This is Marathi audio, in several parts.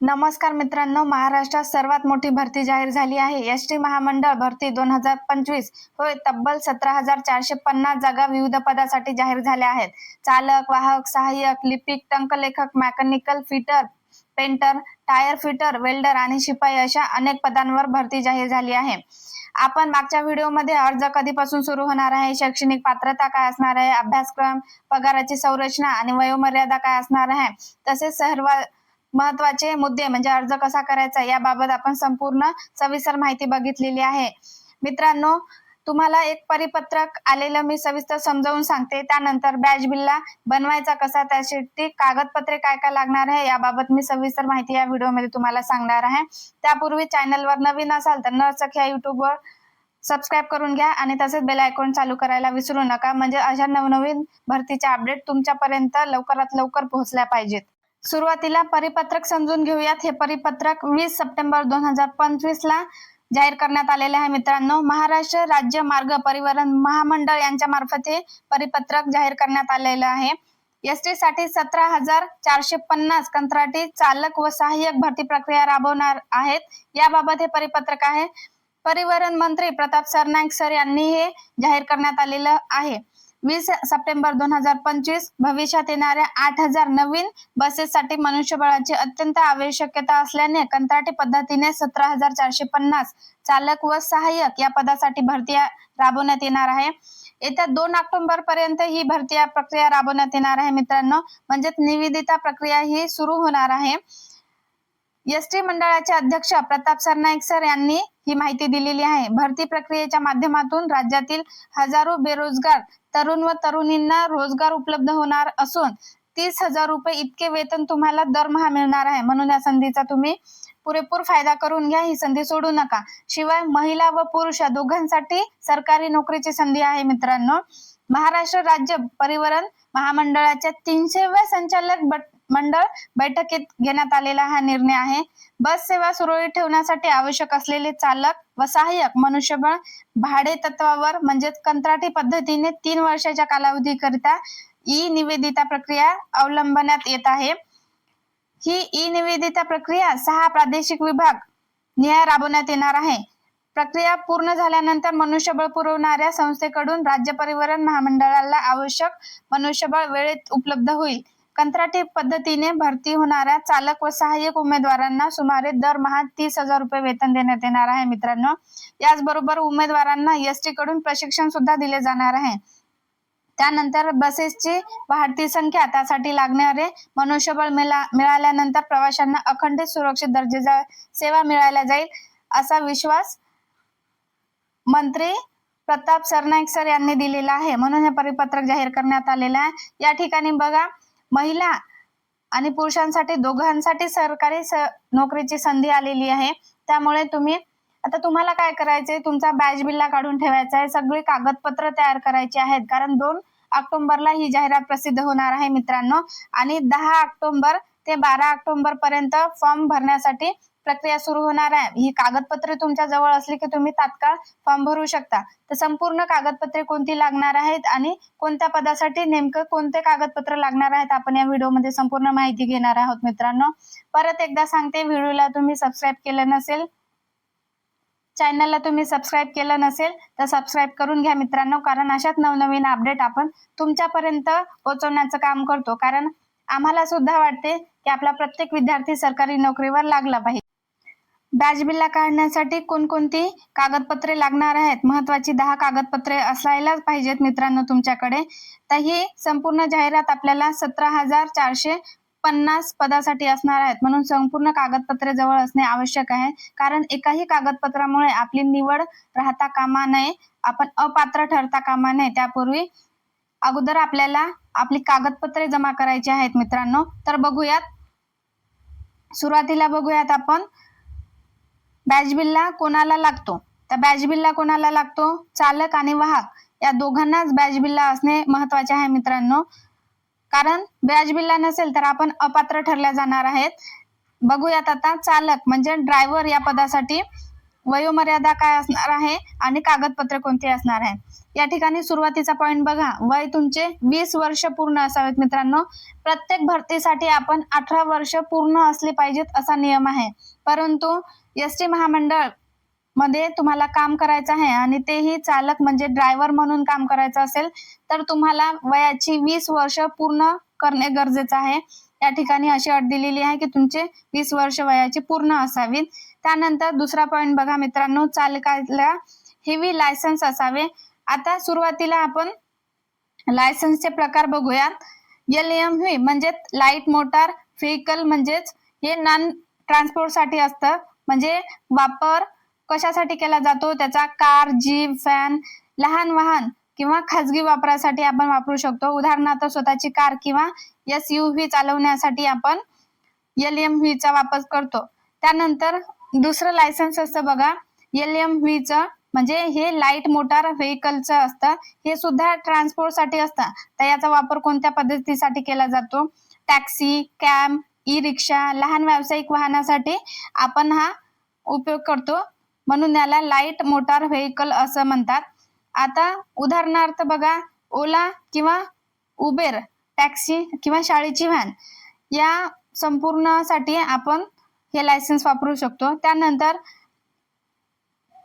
नमस्कार मित्रांनो महाराष्ट्रात सर्वात मोठी भरती जाहीर झाली आहे. एस टी महामंडळ भरती दोन हजार पंचवीस होय तब्बल सतरा हजार चारशे पन्नास जागा विविध पदासाठी जाहीर झाल्या आहेत. चालक वाहक सहाय्यक लिपिक टंकलेखक mechanical fitter painter tyre fitter welder आणि शिपाई अशा अनेक पदांवर भरती जाहीर झाली आहे. आपण मागच्या व्हिडिओमध्ये अर्ज कधीपासून सुरू होणार आहे शैक्षणिक पात्रता काय असणार आहे अभ्यासक्रम पगाराची संरचना आणि वयोमर्यादा काय असणार आहे तसेच सर्व महत्त्वाचे मुद्दे म्हणजे अर्ज कसा करायचा याबाबत आपण संपूर्ण सविस्तर माहिती बघितलेली आहे. मित्रांनो तुम्हाला एक परिपत्रक आलेलं मी सविस्तर समजावून सांगते. त्यानंतर बॅच बिल्ला बनवायचा कसा त्यासाठी कागदपत्रे काय काय लागणार आहे याबाबत मी सविस्तर माहिती या व्हिडिओमध्ये तुम्हाला सांगणार आहे. त्यापूर्वी चॅनलवर नवीन असाल तर नर्सक या युट्यूबवर सबस्क्राईब करून घ्या आणि तसेच बेल आयकॉन चालू करायला विसरू नका. म्हणजे अशा नवनवीन भरतीच्या अपडेट तुमच्यापर्यंत लवकरात लवकर पोहोचल्या पाहिजेत. सुरुवातीला परिपत्रक समजून घेऊयात. हे परिपत्रक वीस सप्टेंबर दोन हजार पंचवीस ला जाहीर करण्यात आलेले आहे मित्रांनो. महाराष्ट्र राज्य मार्ग परिवहन महामंडळ यांच्या मार्फत हे परिपत्रक जाहीर करण्यात आलेलं आहे. एस टी साठी सतरा हजार चारशे पन्नास कंत्राटी चालक व सहाय्यक भरती प्रक्रिया राबवणार आहेत. याबाबत हे परिपत्रक आहे. परिवहन मंत्री प्रताप सरनाईक सर यांनी हे जाहीर करण्यात आलेलं आहे. वीस सप्टेंबर दोन हजार पंचवीस भविष्यात येणाऱ्या आठ हजार नवीन बसेससाठी मनुष्यबळाची अत्यंत आवश्यकता असल्याने कंत्राटी पद्धतीने सतरा हजार चारशे पन्नास चालक व सहाय्यक या पदासाठी भरती राबवण्यात येणार आहे. येत्या दोन ऑक्टोबर पर्यंत ही भरती प्रक्रिया राबवण्यात येणार आहे मित्रांनो. म्हणजेच निविदिता प्रक्रिया ही सुरू होणार आहे. एस टी मंडळाचे अध्यक्ष प्रताप सरनाईक सर यांनी ही माहिती दिलेली आहे. भरती प्रक्रियेच्या माध्यमातून राज्यातील हजारो बेरोजगार तरुण व तरुणींना रोजगार उपलब्ध होणार असून तीस हजार रुपये इतके वेतन तुम्हाला दरमहा मिळणार आहे. म्हणून या संधीचा तुम्ही पुरेपूर फायदा करून घ्या. ही संधी सोडू नका. शिवाय महिला व पुरुष या दोघांसाठी सरकारी नोकरीची संधी आहे मित्रांनो. महाराष्ट्र राज्य परिवहन महामंडळाच्या तीनशेव्या संचालक बट- मंडळ बैठकीत घेण्यात आलेला हा निर्णय आहे. बस सेवा सुरळीत ठेवण्यासाठी आवश्यक असलेले चालक व सहाय्यक मनुष्यबळ भाडे तत्वावर म्हणजेच कंत्राटी पद्धतीने तीन वर्षाच्या कालावधीकरिता ई निवेदिता प्रक्रिया अवलंबण्यात येत आहे. ही ई निवेदिता प्रक्रिया सहा प्रादेशिक विभाग निहाय राबवण्यात येणार आहे. प्रक्रिया पूर्ण झाल्यानंतर मनुष्यबळ पुरवणाऱ्या संस्थेकडून राज्य परिवहन महामंडळाला आवश्यक मनुष्यबळ वेळेत उपलब्ध होईल. कंत्राटी पद्धतीने भरती होणाऱ्या चालक व सहाय्यक उमेदवारांना सुमारे दरमहा तीस हजार रुपये वेतन देण्यात येणार आहे मित्रांनो. याचबरोबर उमेदवारांना एस टी कडून प्रशिक्षण सुद्धा दिले जाणार आहे. त्यानंतर बसेसची वाढती संख्या त्यासाठी लागणारे मनुष्यबळ मिळा मिळाल्यानंतर प्रवाशांना अखंडित सुरक्षित दर्जेचा सेवा मिळायला जाईल असा विश्वास मंत्री प्रताप सरनाईक सर यांनी दिलेला आहे. म्हणून हे परिपत्रक जाहीर करण्यात आलेलं आहे. या ठिकाणी बघा महिला आणि पुरुषांसाठी दोघांसाठी सरकारी स- नोकरीची संधी आलेली आहे. त्यामुळे तुम्ही आता तुम्हाला काय करायचंय? तुमचा बॅच बिल्ला काढून ठेवायचा आहे. सगळी कागदपत्र तयार करायची आहेत. कारण दोन ऑक्टोबरला ही जाहिरात प्रसिद्ध होणार आहे मित्रांनो. आणि दहा ऑक्टोबर ते बारा ऑक्टोबर पर्यंत फॉर्म भरण्यासाठी प्रक्रिया सुरू होणार आहे. ही कागदपत्रे तुमच्या जवळ असली की तुम्ही तात्काळ फॉर्म भरू शकता. तर संपूर्ण कागदपत्रे कोणती लागणार आहेत आणि कोणत्या पदासाठी नेमकं कोणते कागदपत्र लागणार आहेत आपण या व्हिडिओमध्ये संपूर्ण माहिती घेणार आहोत मित्रांनो. परत एकदा सांगते व्हिडिओला तुम्ही सबस्क्राईब केलं नसेल चॅनलला तुम्ही सबस्क्राईब केलं नसेल तर सबस्क्राईब करून घ्या मित्रांनो कारण अशाच नवनवीन अपडेट आपण तुमच्यापर्यंत पोहोचवण्याचं काम करतो. कारण आम्हाला सुद्धा वाटते की आपला प्रत्येक विद्यार्थी सरकारी नोकरीवर लागला पाहिजे. बॅच बिल्ला काढण्यासाठी कोणकोणती कागदपत्रे लागणार आहेत? महत्वाची दहा कागदपत्रे असायलाच पाहिजेत मित्रांनो तुमच्याकडे. तर ही संपूर्ण जाहिरात आपल्याला सतरा हजार चारशे पन्नास पदासाठी असणार आहेत. म्हणून संपूर्ण कागदपत्रे जवळ असणे आवश्यक आहे. कारण एकाही कागदपत्रामुळे आपली निवड राहता कामा नये. आपण अपात्र ठरता कामा नये. त्यापूर्वी अगोदर आपल्याला आपली कागदपत्रे जमा करायची आहेत मित्रांनो. तर बघूयात. सुरुवातीला बघूयात आपण. बॅच बिल्ला कोणाला लागतो? तर बॅच बिल्ला कोणाला लागतो? चालक आणि वाहक. या दोघांनाच बॅच बिल्ला असणे महत्त्वाचे आहे मित्रांनो. कारण बॅच बिल्ला नसेल तर आपण अपात्र ठरल्या जाणार आहेत. बघूयात आता चालक म्हणजे ड्रायव्हर या पदासाठी वयोमर्यादा काय असणार आहे आणि कागदपत्र कोणती असणार आहे? या ठिकाणी सुरुवातीचा पॉईंट बघा. वय तुमचे वीस वर्ष पूर्ण असावेत मित्रांनो. प्रत्येक भरतीसाठी आपण अठरा वर्ष पूर्ण असले पाहिजेत असा नियम आहे. परंतु एस टी महामंडळमध्ये तुम्हाला काम करायचं आहे आणि तेही चालक म्हणजे ड्रायव्हर म्हणून काम करायचं असेल तर तुम्हाला वयाची वीस वर्ष पूर्ण करणे गरजेचं आहे. या ठिकाणी अशी अट दिलेली आहे की तुमचे वीस वर्ष वयाची पूर्ण असावीत. त्यानंतर दुसरा पॉईंट बघा मित्रांनो चालकाला हेवी लायसन्स असावे. आता सुरुवातीला आपण लायसन्सचे प्रकार बघूयात. एल एम व्ही म्हणजे लाइट मोटार व्हेकल म्हणजेच हे नॉन ट्रान्सपोर्टसाठी असतं. म्हणजे वापर कशासाठी केला जातो? त्याचा कार जीप फॅन लहान वाहन किंवा खाजगी वापरासाठी आपण वापरू शकतो. उदाहरणार्थ स्वतःची कार किंवा एस यू व्ही चालवण्यासाठी आपण एल एम व्हीचा वापर करतो. त्यानंतर दुसरं लायसन्स असतं बघा एल एम व्हीचं म्हणजे हे लाइट मोटार व्हेकलचं असतं. हे सुद्धा ट्रान्सपोर्टसाठी असतं. तर याचा वापर कोणत्या पद्धतीसाठी केला जातो? टॅक्सी कॅब ई रिक्षा लहान व्यावसायिक वाहनासाठी आपण हा उपयोग करतो. म्हणून याला लाइट मोटार व्हेकल असं म्हणतात. आता उदाहरणार्थ बघा ओला किंवा उबेर टॅक्सी किंवा शाळेची व्हॅन. या संपूर्णसाठी आपण हे लायसन्स वापरू शकतो. त्यानंतर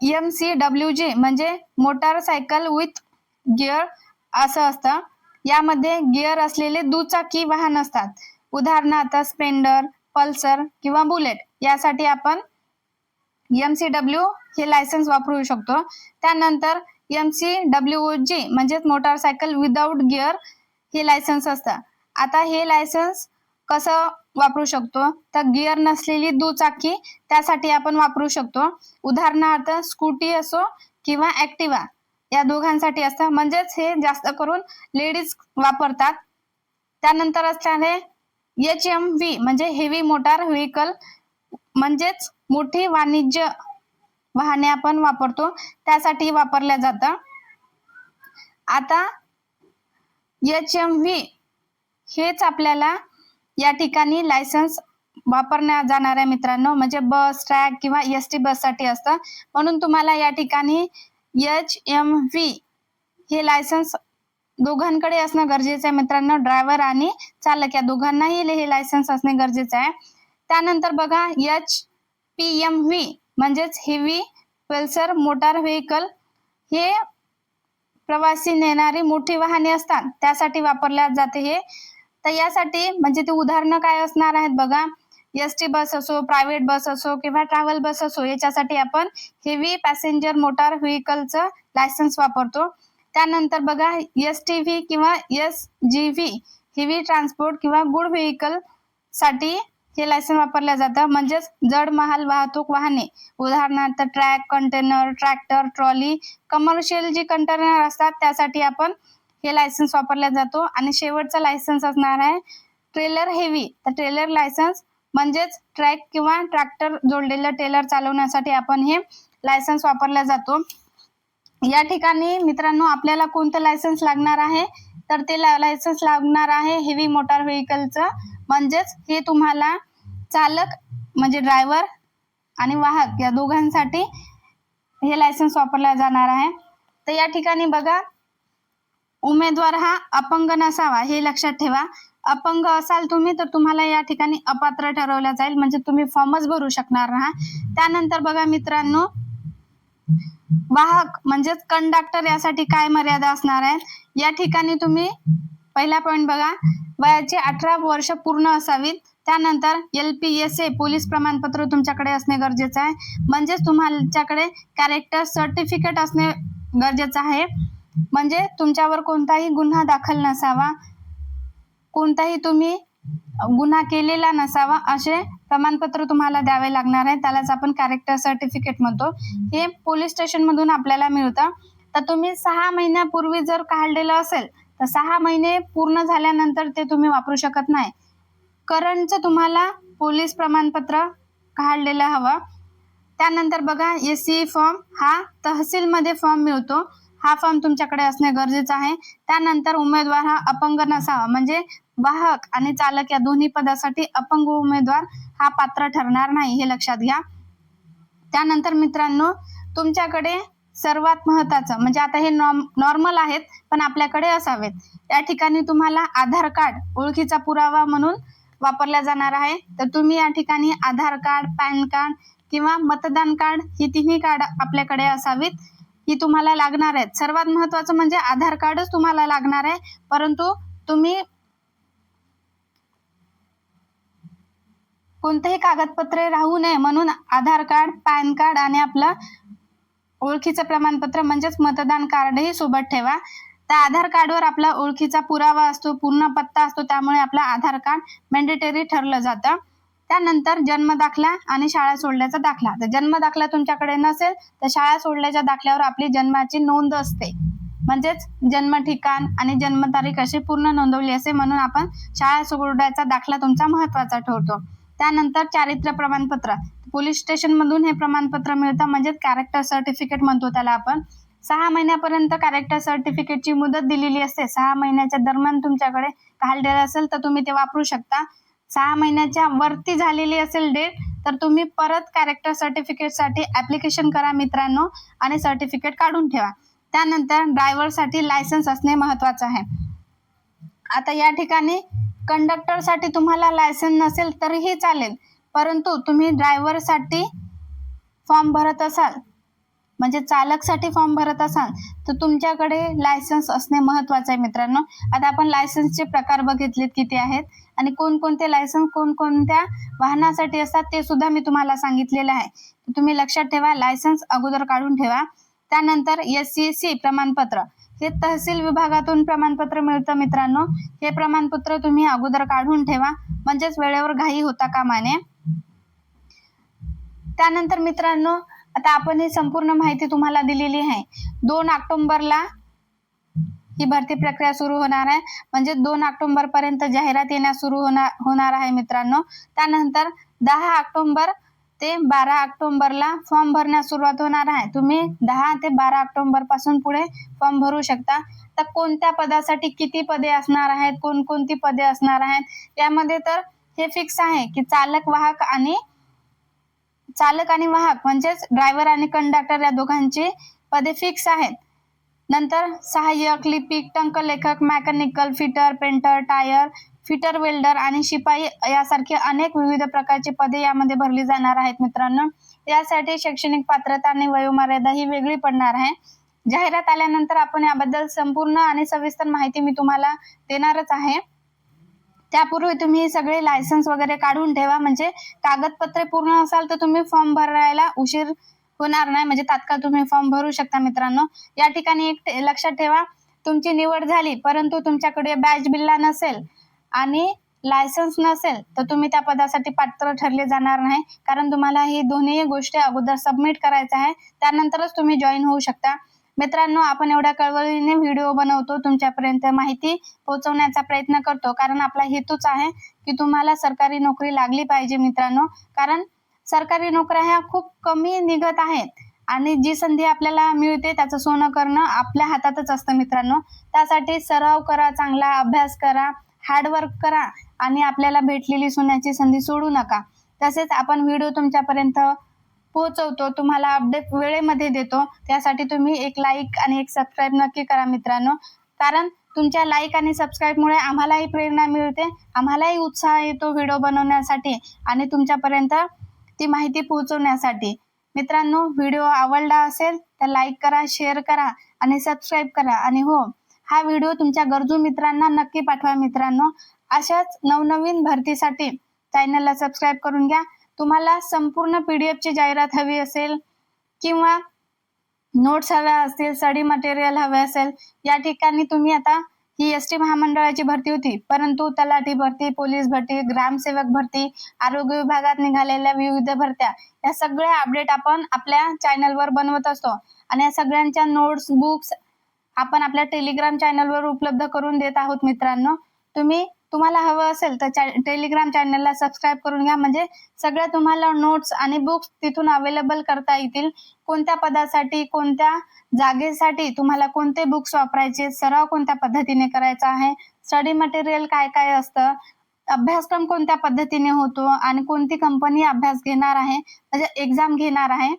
एम सी डब्ल्यू जी म्हणजे मोटारसायकल विथ गिअर असं असतं. यामध्ये गिअर असलेले दुचाकी वाहन असतात. उदाहरणार्थ स्पेंडर पल्सर किंवा बुलेट यासाठी आपण एम सी डब्ल्यू हे लायसन्स वापरू शकतो. त्यानंतर एम सी डब्ल्यू जी म्हणजेच मोटारसायकल विदाऊट गिअर हे लायसन्स असतं. आता हे लायसन्स कसं वापरू शकतो. तर गिअर नसलेली दुचाकी त्यासाठी आपण वापरू शकतो. उदाहरणार्थ स्कूटी असो किंवा ऍक्टिवा या दोघांसाठी असतं. म्हणजेच हे जास्त करून लेडीज वापरतात. त्यानंतर असल्याने एच एम व्ही म्हणजे हेवी मोटार व्हेकल म्हणजेच मोठी वाणिज्य वाहने आपण वापरतो. त्यासाठी वापरल्या जातं. आता एच एम व्ही हेच आपल्याला या ठिकाणी लायसन्स वापरण्या जाणाऱ्या मित्रांनो म्हणजे बस ट्रॅक किंवा एस टी बससाठी असतं. म्हणून तुम्हाला या ठिकाणी एच एम व्ही हे लायसन्स दोघांकडे असणं गरजेचं आहे मित्रांनो ड्रायव्हर आणि चालक. या दोघांनाही हे लायसन्स असणे गरजेचं आहे. त्यानंतर बघा एच पी एम व्ही म्हणजेच हेवी पल्सर मोटार व्हेकल हे प्रवासी नेणारी मोठी वाहने असतात. त्यासाठी वापरल्या जाते हे. तर यासाठी म्हणजे ते उदाहरणं काय असणार आहेत बघा. एस टी बस असो प्रायव्हेट बस असो किंवा ट्रॅव्हल बस असो याच्यासाठी आपण हेवी पॅसेंजर मोटार व्हेकलचं लायसन्स वापरतो. त्यानंतर बघा एस टी व्ही किंवा S G V heavy transport किंवा गुड व्हेकलसाठी हे लायसन्स वापरलं जातं. म्हणजेच जड महाल वाहतूक वाहने. उदाहरणार्थ truck container tractor trolley commercial जी कंटेनर असतात त्यासाठी आपण हे लायसन्स वापरला जातो. आणि शेवटचा लायसन्स असणार आहे ट्रेलर हेवी तर ट्रेलर लायसन्स म्हणजेच ट्रॅक किंवा ट्रॅक्टर जोडलेलं ट्रेलर चालवण्यासाठी आपण हे लायसन्स वापरला जातो. या ठिकाणी मित्रांनो आपल्याला कोणतं लायसन्स लागणार आहे? तर ते लायसन्स लागणार आहे हेवी मोटार व्हेकलचं म्हणजेच हे तुम्हाला चालक म्हणजे ड्रायव्हर आणि वाहक या दोघांसाठी हे लायसन्स वापरला जाणार आहे. तर या ठिकाणी बघा उमेदवार हा अपंग नसावा हे लक्षात ठेवा. अपंग असाल तुम्ही तर तुम्हाला या ठिकाणी अपात्र ठरवलं जाईल. म्हणजे तुम्ही फॉर्मच भरू शकणार ना. त्यानंतर बघा मित्रांनो वाहक म्हणजेच कंडक्टर यासाठी काय मर्यादा असणार आहे? या ठिकाणी तुम्ही पहिला पॉईंट बघा वयाची अठरा वर्ष पूर्ण असावीत. त्यानंतर L P S A police प्रमाणपत्र तुमच्याकडे असणे गरजेचं आहे. म्हणजेच तुमच्याकडे कॅरेक्टर सर्टिफिकेट असणे गरजेचं आहे. म्हणजे तुमच्यावर कोणताही गुन्हा दाखल नसावा. कोणताही तुम्ही गुन्हा केलेला नसावा असे प्रमाणपत्र तुम्हाला द्यावे लागणार आहे. त्यालाच आपण कॅरेक्टर सर्टिफिकेट म्हणतो. हे पोलीस स्टेशन मधून आपल्याला मिळतं. तर तुम्ही सहा महिन्यापूर्वी जर काढलेलं असेल तर सहा महिने पूर्ण झाल्यानंतर ते तुम्ही वापरू शकत नाही. करंटचं तुम्हाला पोलीस प्रमाणपत्र काढलेलं हवं. त्यानंतर बघा एस सी फॉर्म हा तहसीलमध्ये फॉर्म मिळतो. हा फॉर्म तुमच्याकडे असणे गरजेचं आहे. त्यानंतर उमेदवार हा अपंग नसावा. म्हणजे वाहक आणि चालक या दोन्ही पदासाठी अपंग उमेदवार हा पात्र ठरणार नाही हे लक्षात घ्या. त्यानंतर मित्रांनो तुमच्याकडे सर्वात महत्त्वाचं म्हणजे आता हे नॉर्मल आहेत पण आपल्याकडे असावेत. या ठिकाणी तुम्हाला आधार कार्ड ओळखीचा पुरावा म्हणून वापरला जाणार आहे. तर तुम्ही या ठिकाणी आधार कार्ड पॅन कार्ड किंवा मतदान कार्ड ही तिन्ही कार्ड आपल्याकडे असावीत. ही तुम्हाला लागणार आहेत. सर्वात महत्त्वाचं म्हणजे आधार कार्डच तुम्हाला लागणार आहे. परंतु तुम्ही कोणतेही कागदपत्रे राहू नये म्हणून आधार कार्ड पॅन कार्ड आणि आपलं ओळखीचं प्रमाणपत्र म्हणजेच मतदान कार्डही सोबत ठेवा. त्या आधार कार्डवर आपला ओळखीचा पुरावा असतो पूर्ण पत्ता असतो त्यामुळे आपला आधार कार्ड मॅन्डेटरी ठरलं जातं. त्यानंतर जन्म दाखला आणि शाळा सोडल्याचा दाखला. तर जन्म दाखला तुमच्याकडे नसेल तर शाळा सोडल्याच्या दाखल्यावर आपली जन्माची नोंद असते. म्हणजेच जन्म ठिकाण आणि जन्मतारीख अशी पूर्ण नोंदवली असते म्हणून आपण शाळा सोडल्याचा दाखला तुमचा महत्त्वाचा ठरतो. त्यानंतर चारित्र्य प्रमाणपत्र. पोलीस स्टेशन मधून हे प्रमाणपत्र मिळतं. म्हणजेच कॅरेक्टर सर्टिफिकेट म्हणतो त्याला आपण. सहा महिन्यापर्यंत कॅरेक्टर सर्टिफिकेटची मुदत दिलेली असते. सहा महिन्याच्या दरम्यान तुमच्याकडे काल असेल तर तुम्ही ते वापरू शकता. सहा महिन्याच्या वरती झालेली असेल डेट तर तुम्ही परत कॅरेक्टर सर्टिफिकेटसाठी ॲप्लिकेशन करा मित्रांनो आणि सर्टिफिकेट काढून ठेवा. त्यानंतर ड्रायव्हरसाठी लायसन्स असणे महत्त्वाचं आहे. आता या ठिकाणी कंडक्टरसाठी तुम्हाला लायसन्स नसेल तरीही चालेल परंतु तुम्ही ड्रायव्हरसाठी फॉर्म भरत असाल म्हणजे चालकसाठी फॉर्म भरत असाल तर तुमच्याकडे लायसन्स असणे महत्त्वाचं आहे मित्रांनो. आता आपण लायसन्सचे प्रकार बघितलेत किती आहेत आणि कोणकोणते लायसन्स कोणकोणत्या वाहनासाठी असतात ते सुद्धा मी तुम्हाला सांगितलेलं आहे. तुम्ही लक्षात ठेवा लायसन्स अगोदर काढून ठेवा. त्यानंतर एस सी सी प्रमाणपत्र. हे तहसील विभागातून प्रमाणपत्र मिळतं मित्रांनो. हे प्रमाणपत्र तुम्ही अगोदर काढून ठेवा. म्हणजेच वेळेवर घाई होता कामाने. त्यानंतर मित्रांनो आता आपण ही संपूर्ण माहिती तुम्हाला दिलेली आहे. दोन ऑक्टोबरला ही भरती प्रक्रिया सुरू होणार आहे. म्हणजे दोन ऑक्टोबर पर्यंत जाहिरात येण्यास सुरू होणार होणार आहे मित्रांनो. त्यानंतर दहा ऑक्टोबर ते बारा ऑक्टोबरला फॉर्म भरण्यास सुरुवात होणार आहे. तुम्ही दहा ते बारा ऑक्टोबरपासून पुढे फॉर्म भरू शकता. तर कोणत्या पदासाठी किती पदे असणार आहेत कोणकोणती पदे असणार आहेत यामध्ये तर हे फिक्स आहे की चालक वाहक आणि चालक आणि वाहक म्हणजेच ड्रायव्हर आणि कंडक्टर या दोघांची पदे फिक्स आहेत. नंतर सहाय्यक लिपिक टंकलेखक mechanical fitter painter tyre fitter welder आणि शिपाई यासारखे अनेक विविध प्रकारची पदे यामध्ये भरली जाणार आहेत मित्रांनो. यासाठी शैक्षणिक पात्रता आणि वयोमर्यादा ही वेगळी पडणार आहे. जाहिरात आल्यानंतर आपण याबद्दल संपूर्ण आणि सविस्तर माहिती मी तुम्हाला देणारच आहे. त्यापूर्वी तुम्ही सगळे लायसन्स वगैरे काढून ठेवा. म्हणजे कागदपत्रे पूर्ण असाल तर तुम्ही फॉर्म भरायला उशीर होणार नाही. म्हणजे तात्काळ तुम्ही फॉर्म भरू शकता मित्रांनो. या ठिकाणी एक लक्षात ठेवा. तुमची निवड झाली परंतु तुमच्याकडे बॅच बिल्ला नसेल आणि लायसन्स नसेल तर तुम्ही त्या पदासाठी पात्र ठरले जाणार नाही. कारण तुम्हाला ही दोन्ही गोष्टी अगोदर सबमिट करायचं आहे. त्यानंतरच तुम्ही जॉईन होऊ शकता. मित्रांनो आपण एवढ्या कळवळीने व्हिडिओ बनवतो तुमच्यापर्यंत माहिती पोहोचवण्याचा प्रयत्न करतो. कारण आपला हेतूच आहे की तुम्हाला सरकारी नोकरी लागली पाहिजे मित्रांनो. कारण सरकारी नोकऱ्या ह्या खूप कमी निघत आहेत. आणि जी संधी आपल्याला मिळते त्याचं सोनं करणं आपल्या हातातच असतं मित्रांनो. त्यासाठी सराव करा चांगला अभ्यास करा हार्डवर्क करा आणि आपल्याला भेटलेली सोन्याची संधी सोडू नका. तसेच आपण व्हिडिओ तुमच्यापर्यंत पोहोचवतो तुम्हाला अपडेट वेळेमध्ये देतो. त्यासाठी तुम्ही एक लाईक आणि एक सबस्क्राईब नक्की करा मित्रांनो. कारण तुमच्या लाईक आणि सबस्क्राईबमुळे आम्हालाही प्रेरणा मिळते आम्हालाही उत्साह येतो व्हिडिओ बनवण्यासाठी आणि तुमच्यापर्यंत ती माहिती पोहोचवण्यासाठी. मित्रांनो व्हिडिओ आवडला असेल तर लाईक करा शेअर करा आणि सबस्क्राईब करा. आणि हो हा व्हिडिओ तुमच्या गरजू मित्रांना नक्की पाठवा मित्रांनो. अशाच नवनवीन भरतीसाठी चॅनलला सबस्क्राईब करून घ्या. तुम्हाला संपूर्ण पी डी एफची जाहिरात हवी असेल किंवा नोट्स हव्या असतील स्टडी मटेरियल हवे असेल या ठिकाणी तुम्ही आता ही एस टी महामंडळाची भरती होती. परंतु तलाठी भरती पोलीस भरती ग्रामसेवक भरती आरोग्य विभागात निघालेल्या विविध भरत्या या सगळ्या अपडेट आपण आपल्या चॅनलवर बनवत असतो. आणि या सगळ्यांच्या नोट्स बुक्स आपण आपल्या टेलिग्राम चॅनलवर उपलब्ध करून देत आहोत मित्रांनो. तुम्ही तुम्हाला हवं असेल तर टेलिग्राम चॅनलला सबस्क्राईब करून घ्या. म्हणजे सगळ्या तुम्हाला नोट्स आणि बुक्स तिथून अवेलेबल करता येतील. कोणत्या पदासाठी कोणत्या जागेसाठी तुम्हाला कोणते बुक्स वापरायचे सराव कोणत्या पद्धतीने करायचा आहे स्टडी मटेरियल काय काय असतं अभ्यासक्रम कोणत्या पद्धतीने होतो आणि कोणती कंपनी अभ्यास घेणार आहे म्हणजे एक्झाम घेणार आहे.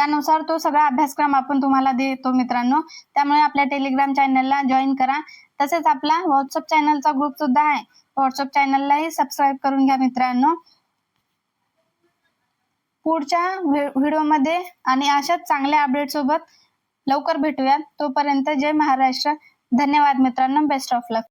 त्यानुसार तो सगळा अभ्यासक्रम आपण तुम्हाला देतो मित्रांनो. त्यामुळे आपल्या टेलिग्राम चॅनलला जॉईन करा. तसेच आपला व्हॉट्सअप चॅनलचा ग्रुप सुद्धा आहे. व्हॉट्सअप चॅनललाही सबस्क्राईब करून घ्या मित्रांनो. पुढच्या व्हिडिओमध्ये आणि अशाच चांगल्या अपडेट सोबत लवकर भेटूयात. तोपर्यंत जय महाराष्ट्र. धन्यवाद मित्रांनो. Best of luck